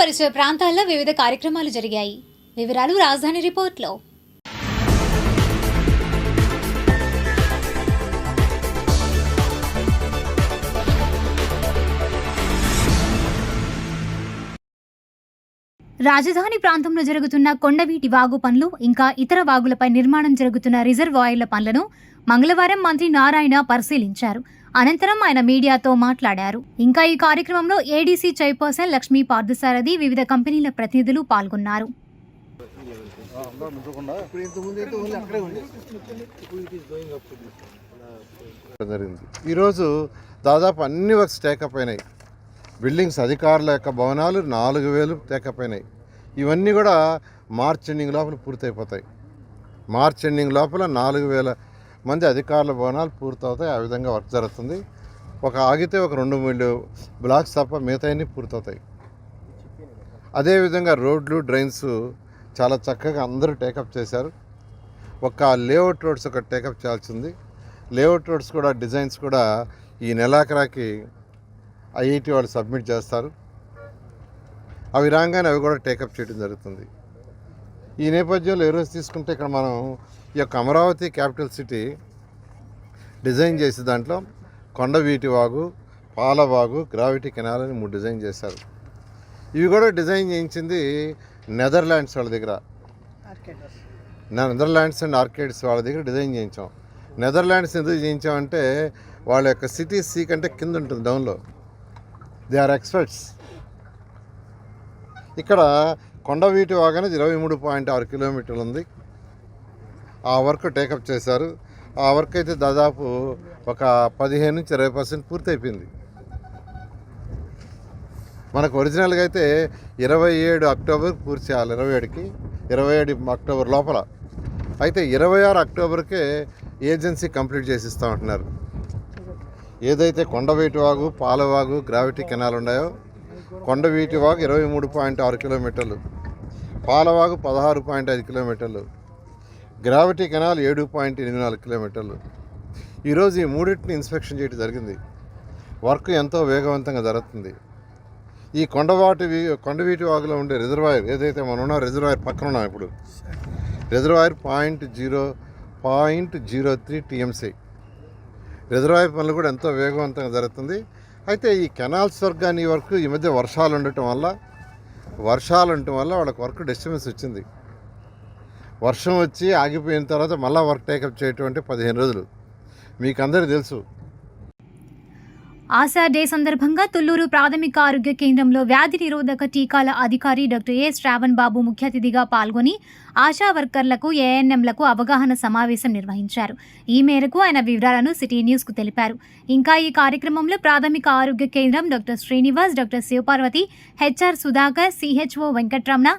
పరిసర ప్రాంతాల్లో వివిధ కార్యక్రమాలు జరిగాయి. వివరాలు రాజధాని రిపోర్ట్లో. రాజధాని ప్రాంతంలో జరుగుతున్న కొండవీటి వాగు పనులు ఇంకా ఇతర వాగులపై నిర్మాణం జరుగుతున్న రిజర్వాయర్ల పనులను మంగళవారం మంత్రి నారాయణ పరిశీలించారు. అనంతరం ఆయన మీడియాతో మాట్లాడారు. ఇంకా ఈ కార్యక్రమంలో ఏడీసీ చైర్పర్సన్ లక్ష్మీ పార్థసారథి వివిధ కంపెనీల ప్రతినిధులు పాల్గొన్నారు. జరిగింది. ఈరోజు దాదాపు అన్ని వర్క్స్ టేకప్ అయినాయి. బిల్డింగ్స్ అధికారుల యొక్క భవనాలు నాలుగు వేలు టేకప్ అయినాయి. ఇవన్నీ కూడా మార్చ్ ఎండింగ్ లోపల పూర్తయిపోతాయి. మార్చ్ ఎండింగ్ లోపల నాలుగు వేల మంది అధికారుల భవనాలు పూర్తవుతాయి. ఆ విధంగా వర్క్ జరుగుతుంది. ఒక ఆగితే ఒక రెండు మూడు బ్లాక్స్ తప్ప మిగతాయన్నీ పూర్తవుతాయి. అదేవిధంగా రోడ్లు డ్రైన్స్ చాలా చక్కగా అందరూ టేకప్ చేశారు. ఒక లేఅవుట్ రోడ్స్ ఒక టేకప్ చేయాల్సింది. లేఅవుట్ రోడ్స్ కూడా డిజైన్స్ కూడా ఈ నెలాఖరాకి ఐఐటి వాళ్ళు సబ్మిట్ చేస్తారు. అవి రాగానే అవి కూడా టేకప్ చేయడం జరుగుతుంది. ఈ నేపథ్యంలో ఏ రోజు తీసుకుంటే ఇక్కడ మనం ఈ యొక్క అమరావతి క్యాపిటల్ సిటీ డిజైన్ చేసే దాంట్లో కొండవీటి వాగు పాలవాగు గ్రావిటీ కెనాల్ అని మూడు డిజైన్ చేశారు. ఇవి కూడా డిజైన్ చేయించింది నెదర్లాండ్స్ వాళ్ళ దగ్గర. నెదర్లాండ్స్ అండ్ ఆర్కేడ్స్ వాళ్ళ దగ్గర డిజైన్ చేయించాం. నెదర్లాండ్స్ ఎందుకు చేయించామంటే వాళ్ళ యొక్క సిటీ సీ కంటే కింద ఉంటుంది డౌన్లో. They are experts. ఇక్కడ కొండవీటి వాగన ఇరవై మూడు పాయింట్ ఆరు కిలోమీటర్లు ఉంది. ఆ వర్క్ టేకప్ చేశారు. ఆ వర్క్ అయితే దాదాపు ఒక పదిహేను నుంచి ఇరవై పర్సెంట్ పూర్తయిపోయింది. మనకు ఒరిజినల్గా అయితే ఇరవై ఏడు అక్టోబర్ పూర్తి చేయాలి ఇరవై ఏడుకి. ఇరవై ఏడు అక్టోబర్ లోపల. అయితే ఇరవై ఆరు అక్టోబర్కే ఏజెన్సీ కంప్లీట్ చేసి ఇస్తామంటున్నారు ఏదైతే కొండవీటి వాగు పాలవాగు గ్రావిటీ కెనాల్ ఉన్నాయో కొండవీటి వాగు ఇరవై మూడు పాయింట్ ఆరు కిలోమీటర్లు. పాలవాగు పదహారు పాయింట్ ఐదు కిలోమీటర్లు. గ్రావిటీ కెనాల్ ఏడు పాయింట్ ఎనిమిది నాలుగు కిలోమీటర్లు. ఈరోజు ఈ మూడింటిని ఇన్స్పెక్షన్ చేయడం జరిగింది. వర్క్ ఎంతో వేగవంతంగా జరుగుతుంది. ఈ కొండవాటి కొండవీటి వాగులో ఉండే రిజర్వాయర్ ఏదైతే మనం ఉన్నాం రిజర్వాయర్ పక్కన ఉన్నాం ఇప్పుడు. Reservoir point zero point zero three TMC. Reservoir పనులు కూడా ఎంతో వేగవంతంగా జరుగుతుంది. అయితే ఈ కెనాల్స్ వర్క్ కానీ ఈ వర్క్ ఈ మధ్య వర్షాలు ఉండటం వల్ల వర్షాలు ఉండటం వల్ల వాళ్ళకి వర్క్ డిస్టర్బెన్స్ వచ్చింది. వర్షం వచ్చి ఆగిపోయిన తర్వాత మళ్ళీ వర్క్ టేకప్ చేయటం అంటే పదిహేను రోజులు. మీకు అందరికీ తెలుసు ఆశా డే సందర్భంగా తుళ్ళూరు ప్రాథమిక ఆరోగ్య కేంద్రంలో వ్యాధి నిరోధక టీకాల అధికారి డాక్టర్ ఏ శ్రావణ్ బాబు ముఖ్య అతిథిగా పాల్గొని ఆశా వర్కర్లకు ఏఎన్ఎంలకు అవగాహన సమావేశం నిర్వహించారు. ఈ మేరకు ఆయన వివరాలను సిటీ న్యూస్కు తెలిపారు. ఇంకా ఈ కార్యక్రమంలో ప్రాథమిక ఆరోగ్య కేంద్రం doctor Srinivas doctor Sivaparvathi HR Sudhakar CHO Venkatramana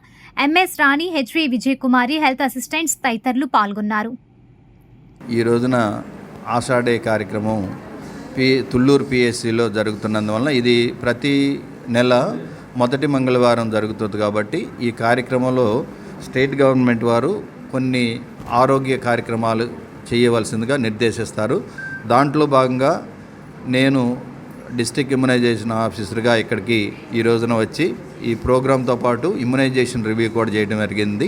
MS Rani HV Vijayakumari health assistants తదితరులు పాల్గొన్నారు. ఈ రోజున ఆషాఢే కార్యక్రమం పి తుళ్ళూరు పిఎస్సిలో జరుగుతున్నందువలన ఇది ప్రతి నెల మొదటి మంగళవారం జరుగుతుంది కాబట్టి ఈ కార్యక్రమంలో స్టేట్ గవర్నమెంట్ వారు కొన్ని ఆరోగ్య కార్యక్రమాలు చేయవలసిందిగా నిర్దేశిస్తారు. దాంట్లో భాగంగా నేను డిస్టిక్ ఇమ్యునైజేషన్ ఆఫీసర్గా ఇక్కడికి ఈ రోజున వచ్చి ఈ ప్రోగ్రాంతో పాటు ఇమ్యునైజేషన్ రివ్యూ కూడా చేయడం జరిగింది.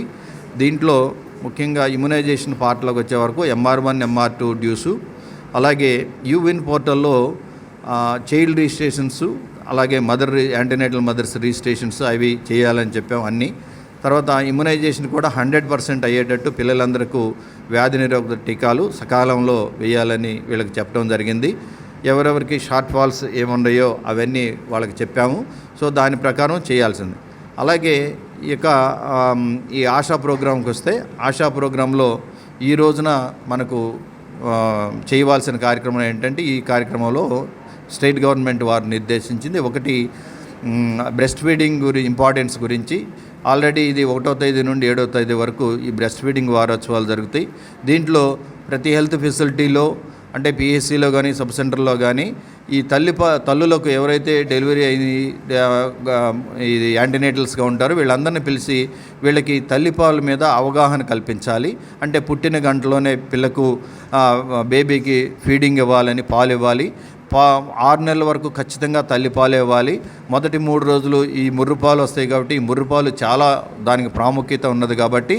దీంట్లో ముఖ్యంగా ఇమ్యునైజేషన్ పార్ట్లోకి వచ్చే వరకు MR one MR two doses అలాగే యూవిన్ పోర్టల్లో చైల్డ్ రిజిస్ట్రేషన్స్ అలాగే మదర్ యాంటీనేటల్ మదర్స్ రిజిస్ట్రేషన్స్ అవి చేయాలని చెప్పాం అన్నీ. తర్వాత ఇమ్యునైజేషన్ కూడా హండ్రెడ్ పర్సెంట్ అయ్యేటట్టు పిల్లలందరికీ వ్యాధి నిరోధక టీకాలు సకాలంలో వేయాలని వీళ్ళకి చెప్పడం జరిగింది. ఎవరెవరికి షార్ట్ ఫాల్స్ ఏమున్నాయో అవన్నీ వాళ్ళకి చెప్పాము. సో దాని ప్రకారం చేయాల్సింది. అలాగే ఇక ఈ ఆశా ప్రోగ్రాంకి వస్తే ఆశా ప్రోగ్రాంలో ఈ రోజున మనకు చేయవలసిన కార్యక్రమం ఏంటంటే ఈ కార్యక్రమంలో స్టేట్ గవర్నమెంట్ వారు నిర్దేశించింది ఒకటి బ్రెస్ట్ ఫీడింగ్ గురి ఇంపార్టెన్స్ గురించి. ఆల్రెడీ ఇది ఒకటో తేదీ నుండి ఏడో తేదీ వరకు ఈ బ్రెస్ట్ ఫీడింగ్ వారోత్సవాలు జరుగుతాయి. దీంట్లో ప్రతి హెల్త్ ఫెసిలిటీలో అంటే పిఎస్సిలో కానీ సబ్ సెంటర్లో కానీ ఈ తల్లి తల్లులకు ఎవరైతే డెలివరీ అయింది ఇది యాంటీనేటల్స్గా ఉంటారో వీళ్ళందరినీ పిలిచి వీళ్ళకి తల్లిపాల మీద అవగాహన కల్పించాలి. అంటే పుట్టిన గంటలోనే పిల్లకు బేబీకి ఫీడింగ్ ఇవ్వాలని పాలు ఇవ్వాలి. పా ఆరు నెలల వరకు ఖచ్చితంగా తల్లిపాలు ఇవ్వాలి. మొదటి మూడు రోజులు ఈ ముర్రుపాలు వస్తాయి కాబట్టి ఈ ముర్రుపాలు చాలా దానికి ప్రాముఖ్యత ఉన్నది కాబట్టి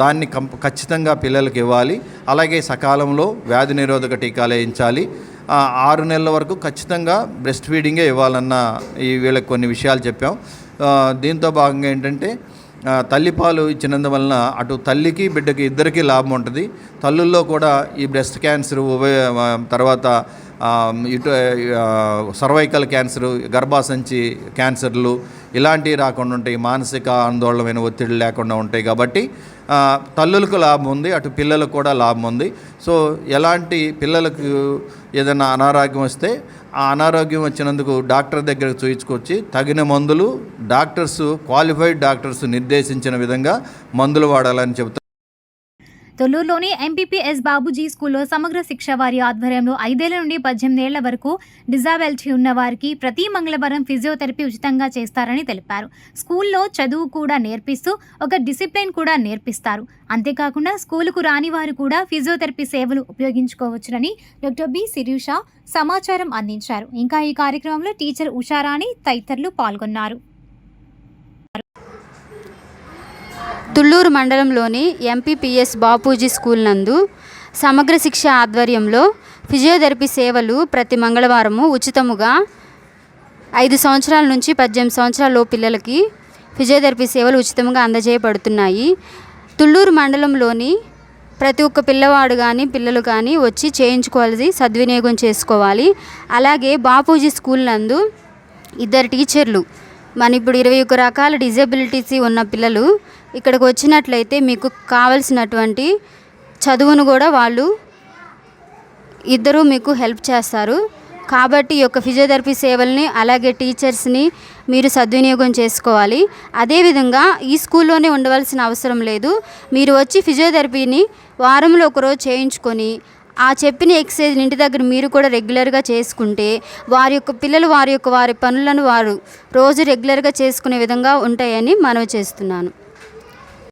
దాన్ని కంప ఖచ్చితంగా పిల్లలకు ఇవ్వాలి. అలాగే సకాలంలో వ్యాధి నిరోధక టీకాలు వేయించాలి. ఆరు నెలల వరకు ఖచ్చితంగా బ్రెస్ట్ ఫీడింగే ఇవ్వాలన్న ఈ వీళ్ళకి కొన్ని విషయాలు చెప్పాం. దీంతో భాగంగా ఏంటంటే తల్లిపాలు తల్లిపాలు ఇచ్చినందువలన అటు తల్లికి బిడ్డకి ఇద్దరికీ లాభం ఉంటుంది. తల్లుల్లో కూడా ఈ బ్రెస్ట్ క్యాన్సర్ ఉభయ తర్వాత ఇటు సర్వైకల్ క్యాన్సర్ గర్భాసంచి క్యాన్సర్లు ఇలాంటివి రాకుండా ఉంటాయి. మానసిక ఆందోళనమైన ఒత్తిడి లేకుండా ఉంటాయి కాబట్టి తల్లులకు లాభం ఉంది అటు పిల్లలకు కూడా లాభం ఉంది. సో ఎలాంటి పిల్లలకు ఏదైనా అనారోగ్యం వస్తే ఆ అనారోగ్యం వచ్చినందుకు డాక్టర్ దగ్గరకు చూయించుకొచ్చి తగిన మందులు డాక్టర్స్ క్వాలిఫైడ్ డాక్టర్స్ నిర్దేశించిన విధంగా మందులు వాడాలని చెబుతారు తొల్లూరులోని ఎంపీపీఎస్ బాబుజీ స్కూల్లో సమగ్ర శిక్ష వారి ఆధ్వర్యంలో ఐదేళ్ళ నుండి పద్దెనిమిది ఏళ్ళ వరకు డిజాబిలిటీ ఉన్న వారికి ప్రతి మంగళవారం ఫిజియోథెరపీ ఉచితంగా చేస్తారని తెలిపారు. స్కూల్లో చదువు కూడా నేర్పిస్తూ ఒక డిసిప్లిన్ కూడా నేర్పిస్తారు. అంతేకాకుండా స్కూలుకు రాని వారు కూడా ఫిజియోథెరపీ సేవలు ఉపయోగించుకోవచ్చునని డాక్టర్ బి శిరీష సమాచారం అందించారు. ఇంకా ఈ కార్యక్రమంలో టీచర్ ఉషారాణి తదితరులు పాల్గొన్నారు. తుళ్ళూరు మండలంలోని ఎంపీపీఎస్ బాపూజీ స్కూల్ నందు సమగ్ర శిక్ష ఆధ్వర్యంలో ఫిజియోథెరపీ సేవలు ప్రతి మంగళవారము ఉచితముగా ఐదు సంవత్సరాల నుంచి పద్దెనిమిది సంవత్సరాల పిల్లలకి ఫిజియోథెరపీ సేవలు ఉచితంగా అందజేయబడుతున్నాయి. తుళ్ళూరు మండలంలోని ప్రతి ఒక్క పిల్లవాడు కానీ పిల్లలు కానీ వచ్చి చేయించుకోవాలి సద్వినియోగం చేసుకోవాలి. అలాగే బాపూజీ స్కూల్ నందు ఇద్దరు టీచర్లు మన ఇప్పుడు ఇరవై ఒక్క రకాల డిజబిలిటీస్ ఉన్న పిల్లలు ఇక్కడికి వచ్చినట్లయితే మీకు కావలసినటువంటి చదువును కూడా వాళ్ళు ఇద్దరూ మీకు హెల్ప్ చేస్తారు. కాబట్టి ఈ యొక్క ఫిజియోథెరపీ సేవల్ని అలాగే టీచర్స్ని మీరు సద్వినియోగం చేసుకోవాలి. అదేవిధంగా ఈ స్కూల్లోనే ఉండవలసిన అవసరం లేదు. మీరు వచ్చి ఫిజియోథెరపీని వారంలో ఒకరోజు చేయించుకొని ఆ చెప్పిన ఎక్సర్సైజ్ ఇంటి దగ్గర మీరు కూడా రెగ్యులర్గా చేసుకుంటే వారి యొక్క పిల్లలు వారి యొక్క వారి పనులను వారు రోజు రెగ్యులర్గా చేసుకునే విధంగా ఉంటాయని మనవి చేస్తున్నాను.